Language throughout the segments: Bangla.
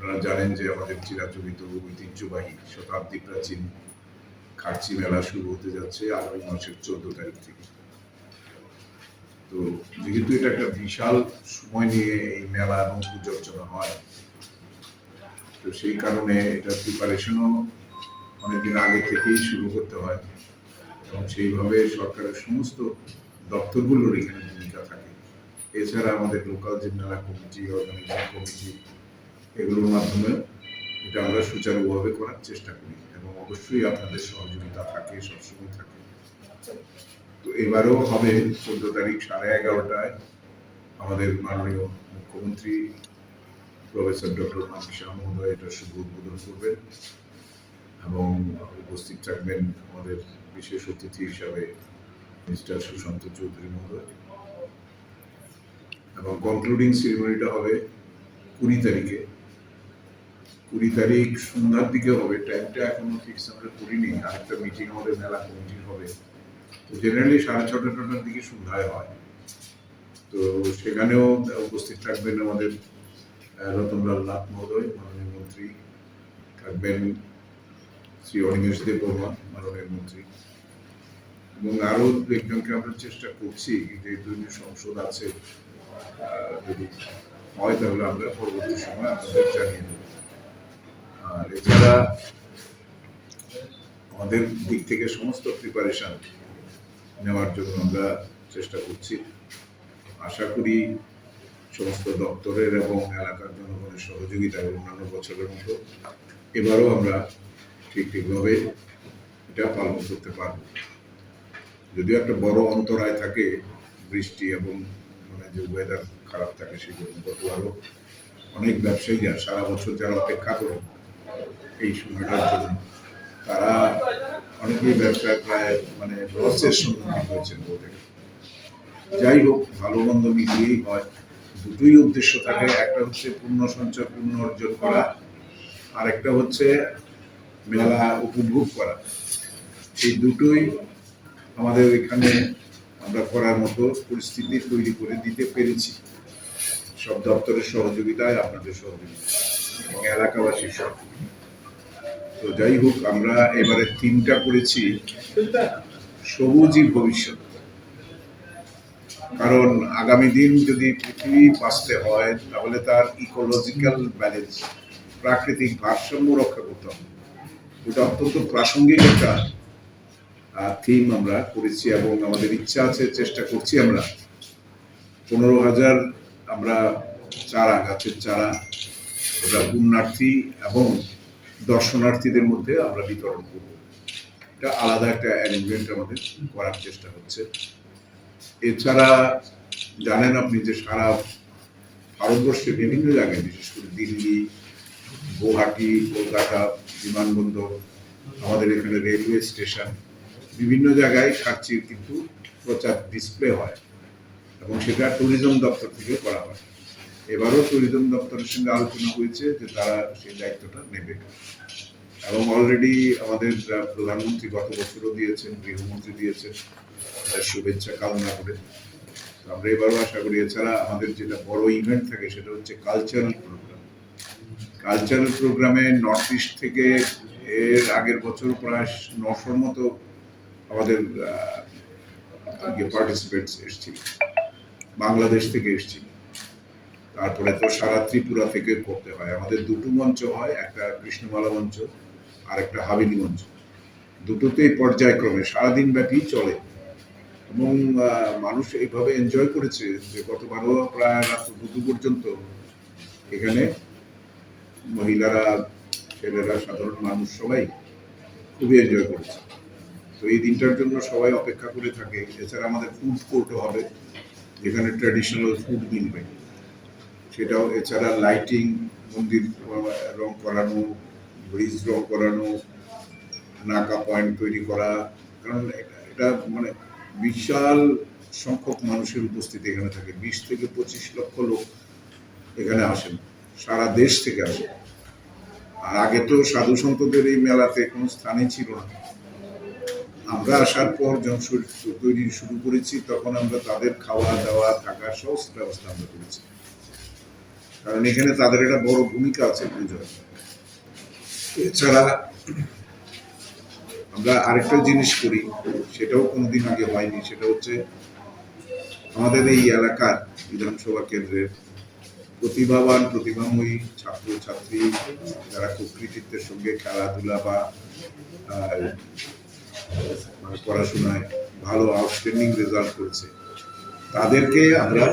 আপনারা জানেন যে আমাদের চিরাচরিত ঐতিহ্যবাহী শতাব্দী প্রাচীন খার্চি মেলা শুরু হতে যাচ্ছে আগামী মাসের চোদ্দ তারিখ থেকে। তো যেহেতু এটা একটা বিশাল সময় নিয়ে এই মেলা এবং পুজো অর্চনা হয়, তো সেই কারণে এটা প্রিপারেশনও অনেকদিন আগে থেকেই শুরু করতে হয় এবং সেইভাবে সরকারের সমস্ত দপ্তরগুলোর এখানে ভূমিকা থাকে। এছাড়া আমাদের লোকাল যে মেলা কমিটি অর্গানাইজিং কমিটি এগুলোর মাধ্যমে এটা আমরা সুচারুভাবে করার চেষ্টা করি এবং অবশ্যই আপনাদের সহযোগিতা থাকে, সবসময় থাকে। তো এবারেও হবে চোদ্দ তারিখ সাড়ে এগারোটায় আমাদের মাননীয় মুখ্যমন্ত্রী প্রফেসর ডক্টর মানিক শাহ মহোদয় এটা শুভ উদ্বোধন করবেন এবং উপস্থিত থাকবেন আমাদের বিশেষ অতিথি হিসাবে মিস্টার সুশান্ত চৌধুরী মহোদয়। এবং কনক্লুডিং সেরিমনিটা হবে কুড়ি তারিখে। কুড়ি তারিখ সন্ধ্যার দিকে হবে। টাইমটা এখনও ফিক্স আমরা করিনি। আরেকটা মিটিং আমাদের মেলা কমিটির হবে। তো জেনারেলি সাড়ে ছটা টটার দিকে সন্ধ্যায় হয়। তো সেখানেও উপস্থিত থাকবেন আমাদের রতনলাল নাথ মহোদয়, মাননীয় মন্ত্রী। থাকবেন শ্রী অনিমেষ দেব বর্মা মাননীয় মন্ত্রী। এবং আরও দু একজনকে আমরা চেষ্টা করছি যে দুই সংসদ আছে যদি হয় তাহলে আমরা পরবর্তী সময় আপনাদের জানিয়ে দেবো। আর এছাড়া আমাদের দিক থেকে সমস্ত প্রিপারেশন নেওয়ার জন্য আমরা চেষ্টা করছি। আশা করি সমস্ত দপ্তরের এবং এলাকার জনগণের সহযোগিতায় অন্যান্য বছরের মতো এবারও আমরা ঠিক ঠিকভাবে এটা পালন করতে পারব। যদিও একটা বড় অন্তরায় থাকে বৃষ্টি এবং মানে যে ওয়েদার খারাপ থাকে জন্য গতবারও অনেক ব্যবসায়ীরা সারা বছর যারা অপেক্ষা করে এই সময়টার জন্য। তারা অনেকেই ব্যবসায় প্রায় মানে লসের সম্মুখীন হয়েছেন বলতে যাই হোক ভালো মন্দ মিলিয়েই হয়। দুটোই উদ্দেশ্য থাকে। একটা হচ্ছে পূর্ণ সঞ্চয়, পূর্ণ অর্জন করা। আর একটা হচ্ছে মেলা উপভোগ করা। এই দুটোই আমাদের এখানে আমরা করার মতো পরিস্থিতি তৈরি করে দিতে পেরেছি। সব দপ্তরের সহযোগিতায়, আপনাদের সহযোগিতা এবং এলাকাবাসীর সহযোগিতা তো যাই হোক, আমরা এবারে তিনটা করেছি। সবুজই ভবিষ্যৎ। কারণ আগামী দিন যদি পৃথিবী বাঁচতে হয়, তাহলে তার ইকোলজিক্যাল ব্যালেন্স প্রাকৃতিক ভারসাম্য রক্ষা করতে হবে। এটা অত্যন্ত প্রাসঙ্গিক একটা থিম আমরা করেছি এবং আমাদের ইচ্ছা আছে, চেষ্টা করছি আমরা। পনেরো হাজার আমরা চারা, গাছের চারা, ওটা পুণ্যার্থী এবং দর্শনার্থীদের মধ্যে আমরা বিতরণ করব। এটা আলাদা একটা অ্যারেঞ্জমেন্ট আমাদের করার চেষ্টা হচ্ছে। এছাড়া জানেন আপনি যে সারা ভারতবর্ষে বিভিন্ন জায়গায়, বিশেষ করে দিল্লি, গুয়াহাটি, কলকাতা, বিমানবন্দর, আমাদের এখানে রেলওয়ে স্টেশন বিভিন্ন জায়গায় সার্চির কিন্তু প্রচার ডিসপ্লে হয় এবং সেটা ট্যুরিজম দপ্তর থেকে করা হয়। এবারও ট্যুরিজম দপ্তরের সঙ্গে আলোচনা হয়েছে যে তারা সেই দায়িত্বটা নেবে। এবং অলরেডি আমাদের প্রধানমন্ত্রী গত বছরও দিয়েছেন, গৃহমন্ত্রী দিয়েছেন তার শুভেচ্ছা কামনা করে। আমরা এবারও আশা করি, এছাড়া আমাদের যেটা বড় ইভেন্ট থাকে, সেটা হচ্ছে কালচারাল প্রোগ্রাম কালচারাল প্রোগ্রামে নর্থ ইস্ট থেকে এর আগের বছর প্রায় নশোর মতো আমাদের পার্টিসিপেন্টস এসেছিল। বাংলাদেশ থেকে এসেছিল। তারপরে তো সারা ত্রিপুরা থেকে করতে হয়। আমাদের দুটো মঞ্চ হয়, একটা কৃষ্ণমালা মঞ্চ আর একটা হাবিলি মঞ্চ। দুটোতেই পর্যায়ক্রমে সারাদিন ব্যাপী চলে। এবং মানুষ এইভাবে এনজয় করেছে যে গতবারও প্রায় রাত দুটো পর্যন্ত এখানে মহিলারা, ছেলেরা, সাধারণ মানুষ সবাই খুবই এনজয় করেছে। তো এই দিনটার জন্য সবাই অপেক্ষা করে থাকে। এছাড়া আমাদের ফুড কোর্টও হবে, যেখানে ট্র্যাডিশনাল ফুড মিলবে সেটাও, এছাড়া লাইটিং মন্দির রং করানো ব্রিজ রং করানো, নাকা পয়েন্ট তৈরি করা, কারণ এটা- মানে বিশাল সংখ্যক মানুষের উপস্থিতি এখানে থাকে। বিশ থেকে পঁচিশ লক্ষ লোক এখানে আসেন, সারা দেশ থেকে আসেন। আর আগে তো সাধু সন্তদের এই মেলাতে কোনো স্থানই ছিল না। আমরা আসার পর যখন তৈরি শুরু করেছি, তখন আমরা তাদের খাওয়া দাওয়া থাকার সমস্ত ব্যবস্থা আমরা করেছি। কারণ এখানে তাদের একটা বড় ভূমিকা আছে এছাড়া আমরা আরেকটা জিনিস করি, সেটাও কোনোদিন আগে হয়নি, সেটা হচ্ছে আমাদের এই এলাকার বিধানসভা কেন্দ্রের প্রতিভাবান, প্রতিভাময়ী ছাত্র ছাত্রী যারা খুব কৃতিত্বের সঙ্গে খেলাধুলা বা মানে পড়াশোনায় ভালো আউটস্ট্যান্ডিং রেজাল্ট করেছে, তাদেরকে আমরা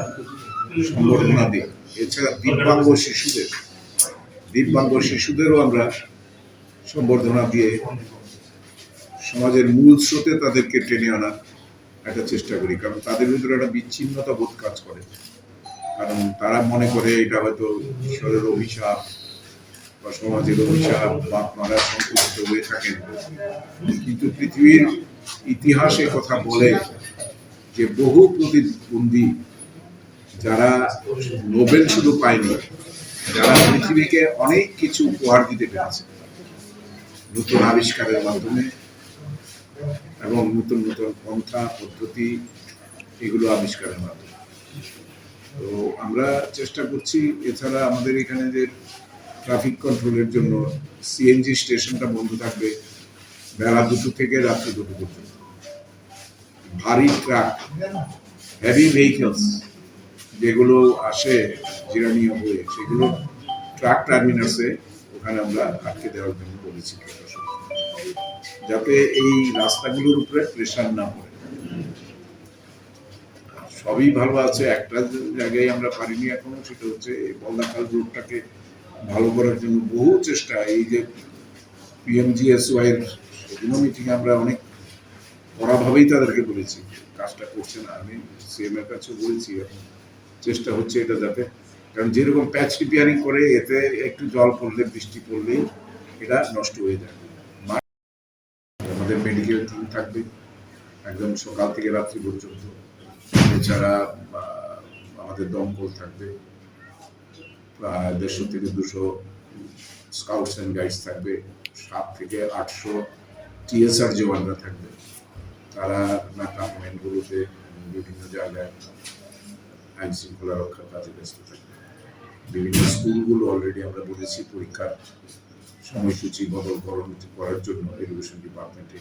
সম্বর্ধনা দিই এছাড়া দিব্যাঙ্গ শিশুদের, দিব্যাঙ্গ শিশুদেরও আমরা সম্বর্ধনা দিয়ে সমাজের মূল স্রোতে তাদেরকে টেনে আনার একটা চেষ্টা করি, কারণ তাদের ভিতরে একটা বিচ্ছিন্নতা বোধ কাজ করে। কারণ তারা মনে করে এটা হয়তো ঈশ্বরের অভিশাপ বা সমাজের অভিশাপ বা আপনারা সন্তুষ্ট হয়ে থাকেন। কিন্তু পৃথিবীর ইতিহাসে কথা বলে যে বহু প্রতিবন্ধী যারা নোবেল শুধু পায়নি, যারা পৃথিবীকে অনেক কিছু উপহার দিতে পেরেছে। নতুন আবিষ্কারের মাধ্যমে এবং নতুন নতুন পন্থা, পদ্ধতি, এগুলো আবিষ্কারের মাধ্যমে। তো আমরা চেষ্টা করছি, এছাড়া আমাদের এখানে যে ট্রাফিক কন্ট্রোলের জন্য সিএনজি স্টেশনটা বন্ধ থাকবে বেলা দুটো থেকে রাত্রি দুটো পর্যন্ত। ভারী ট্রাক হেভি ভেহিকলস যেগুলো আসে জিরানীয় হয়ে, সেগুলো ট্রাক টার্মিনাসে ওখানে আমরা আটকে দেওয়ার জন্য বলেছি যাতে এই রাস্তাগুলোর উপরে প্রেশার না পড়ে। সবই ভালো আছে, একটা জায়গায় আমরা পারিনি এখনও, সেটা হচ্ছে এই বন্দাখাল রোডটাকে ভালো করার জন্য বহু চেষ্টা। এই যে পিএমজিএসওয়াই এর সেদিনও মিটিং আমরা অনেক কড়াভাবেই তাদেরকে বলেছি, কাজটা করছে না আমি সিএম এর কাছে বলেছি, এখন চেষ্টা হচ্ছে, এটা যাতে। কারণ যেরকম প্যাচ রিপেয়ারিং করে, এতে একটু জল পড়লে, বৃষ্টি পড়লেই এটা নষ্ট হয়ে মা- আমাদের মেডিকেল টিম থাকবে, একদম সকাল থেকে রাত্রি পর্যন্ত। এছাড়া আমাদের দমকল থাকবে, প্রায় দেড়শো থেকে দুশো স্কাউটস অ্যান্ড গাইডস থাকবে, সাত থেকে আটশো টিএসআর জওয়ানরা থাকবে। তারা নাকামেন্টগুলোতে বিভিন্ন জায়গায় আইন শৃঙ্খলা রক্ষার কাজে ব্যস্ত থাকবে বিভিন্ন স্কুলগুলো অলরেডি আমরা বলেছি পরীক্ষার সময়সূচি বদল করণ করার জন্য এডুকেশন ডিপার্টমেন্টে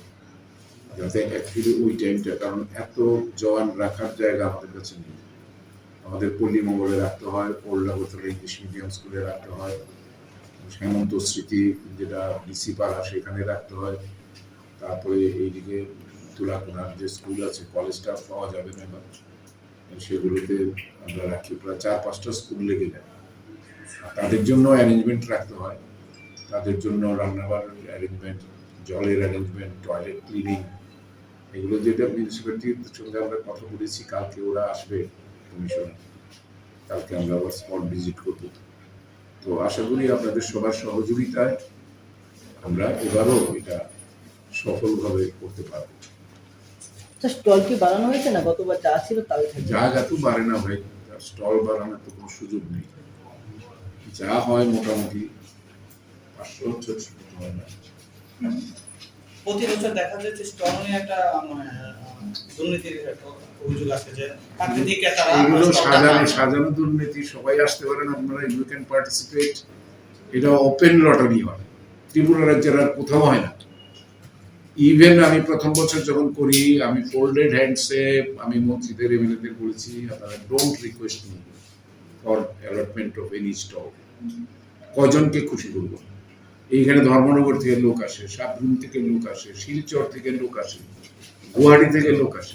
যাতে অ্যাকচুয়ালি ওই টাইমটা কারণ এত জওয়ান রাখার জায়গা আমাদের কাছে নেই। আমাদের পল্লী মঙ্গলে রাখতে হয়, ওল্ড আগরতলা ইংলিশ মিডিয়াম স্কুলে রাখতে হয়, হেমন্ত স্মৃতি যেটা ডিসি পাড়া সেখানে রাখতে হয়। তারপরে এইদিকে তুলাকোনার যে স্কুল আছে কলেজটা পাওয়া যাবে না সেগুলোতে আমরা রাখি। প্রায় চার, পাঁচটা স্কুল লেগে যায়। তাদের জন্য অ্যারেঞ্জমেন্ট রাখতে হয়। তাদের জন্য রান্নাবার অ্যারেঞ্জমেন্ট জলের অ্যারেঞ্জমেন্ট টয়লেট ক্লিনিং এগুলো যেটা মিউনিসিপ্যালিটির সঙ্গে আমরা কথা বলেছি, কালকে ওরা আসবে কমিশন কালকে আমরা আবার স্পট ভিজিট করব। তো আশা করি আপনাদের সবার সহযোগিতায় আমরা এবারও এটা সফলভাবে করতে পারব। স্টল কি বাড়ানো হয়েছে না গতবার যা ছিল তাই থাকবে জায়গা তো বাড়ে না ভাই স্টল বাড়ানোর তো কোনো সুযোগ নেই। যা হয় মোটামুটি পাঁচশো ছশো হয় না। প্রতি বছর দেখা যায় যে স্টল নিয়ে একটা মানে, দুর্নীতির অভিযোগ যে এগুলো সাজানো সাজানো দুর্নীতি সবাই আসতে পারেন আপনারা ইউ ক্যান পার্টিসিপেট এটা ওপেন লটারি হয়। ত্রিপুরা রাজ্যের আর কোথাও হয় না। ইভেন আমি প্রথম বছর যখন করি, আমি ফোল্ডেড হ্যান্ডসে আমি মন্ত্রীদের এমএলএদের বলেছি, আপনারা don't request me for allotment of any stock কজনকে খুশি করব? এইখানে ধর্মনগর থেকে লোক আসে সাবরুম থেকে লোক আসে, শিলচর থেকে লোক আসে, গুয়াহাটি থেকে লোক আসে।